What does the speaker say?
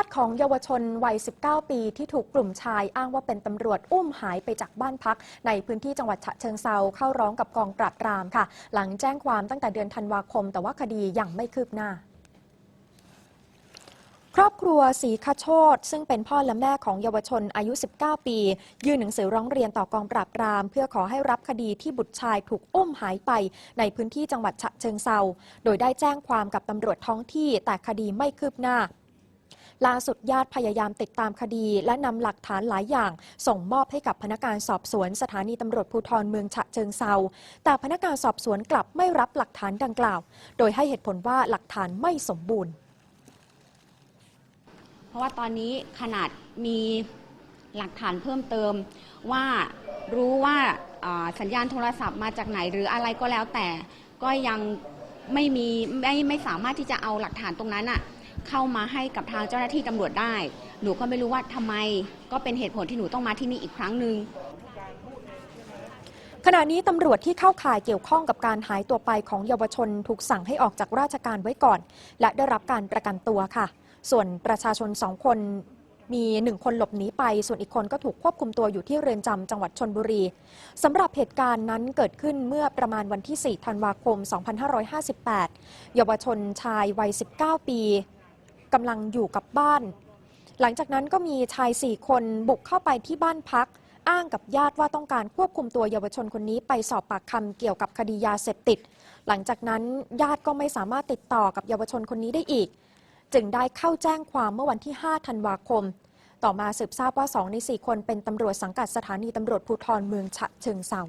าติของเยาวชนวัย 19 ปีที่ถูกกลุ่มชายอ้างว่าเป็นตำรวจอุ้มหายไปจากบ้านพัก ในพื้นที่จังหวัดฉะเชิงเซาเข้าร้องกับกองปราบปรามค่ะ หลังแจ้งความตั้งแต่เดือนธันวาคม แต่ว่าคดียังไม่คืบหน้าครอบครัวศรีคโชตซึ่งเป็นพ่อและแม่ของเยาวชนอายุ 19 ปี ยื่นหนังสือร้องเรียนต่อกองปราบปราม เพื่อขอให้รับคดีที่บุตรชายถูกอุ้มหายไป ในพื้นที่จังหวัดฉะเชิงเซาโดยได้แจ้งความกับตำรวจท้องที่แต่คดีไม่คืบหน้า ล่าสุดญาติพยายามติดตามคดี และนำหลักฐานหลายอย่าง ส่งมอบให้กับพนักงานสอบสวนสถานีตำรวจภูธรเมืองฉะเชิงเซาแต่พนักงานสอบสวนกลับไม่รับหลักฐานดังกล่าว โดยให้เหตุผลว่าหลักฐานไม่สมบูรณ์ เพราะว่าตอนนี้ขนาดมีหลักฐานเพิ่มเติมว่ารู้ว่าอ่าสัญญาณโทรศัพท์มาจากไหนหรืออะไรก็แล้วแต่ก็ยังไม่มีไม่ไม่สามารถที่จะเอาหลักฐานตรงนั้นอะ เข้ามาให้กับทางเจ้าหน้าที่ตำรวจได้ หนูก็ไม่รู้ว่าทำไม ก็เป็นเหตุผลที่หนูต้องมาที่นี่อีกครั้งหนึ่งขณะนี้ตำรวจที่เข้าข่ายเกี่ยวข้องกับการหายตัวไปของเยาวชนถูกสั่งให้ออกจากราชการไว้ก่อน และได้รับการประกันตัวค่ะ ส่วนประชาชนสองคนมีหนึ่งคนหลบหนีไป ส่วนอีกคนก็ถูกควบคุมตัวอยู่ที่เรือนจำจังหวัดชนบุรีสำหรับเหตุการณ์นั้นเกิดขึ้นเมื่อประมาณวันที่ 4 ธันวาคม 2558 เยาวชนชายวัย 19 ปี กำลังอยู่กับบ้าน หลังจากนั้นก็มีชาย4คนบุกเข้าไปที่บ้านพัก อ้างกับญาติว่าต้องการควบคุมตัวเยาวชนคนนี้ไปสอบปากคำเกี่ยวกับคดียาเสพติด หลังจากนั้นญาติก็ไม่สามารถติดต่อกับเยาวชนคนนี้ได้อีก จึงได้เข้าแจ้งความเมื่อวันที่ 5 ธันวาคม ต่อมาสืบทราบว่า 2 ใน 4 คนเป็นตำรวจสังกัดสถานีตำรวจภูธรเมืองฉะเชิงเซา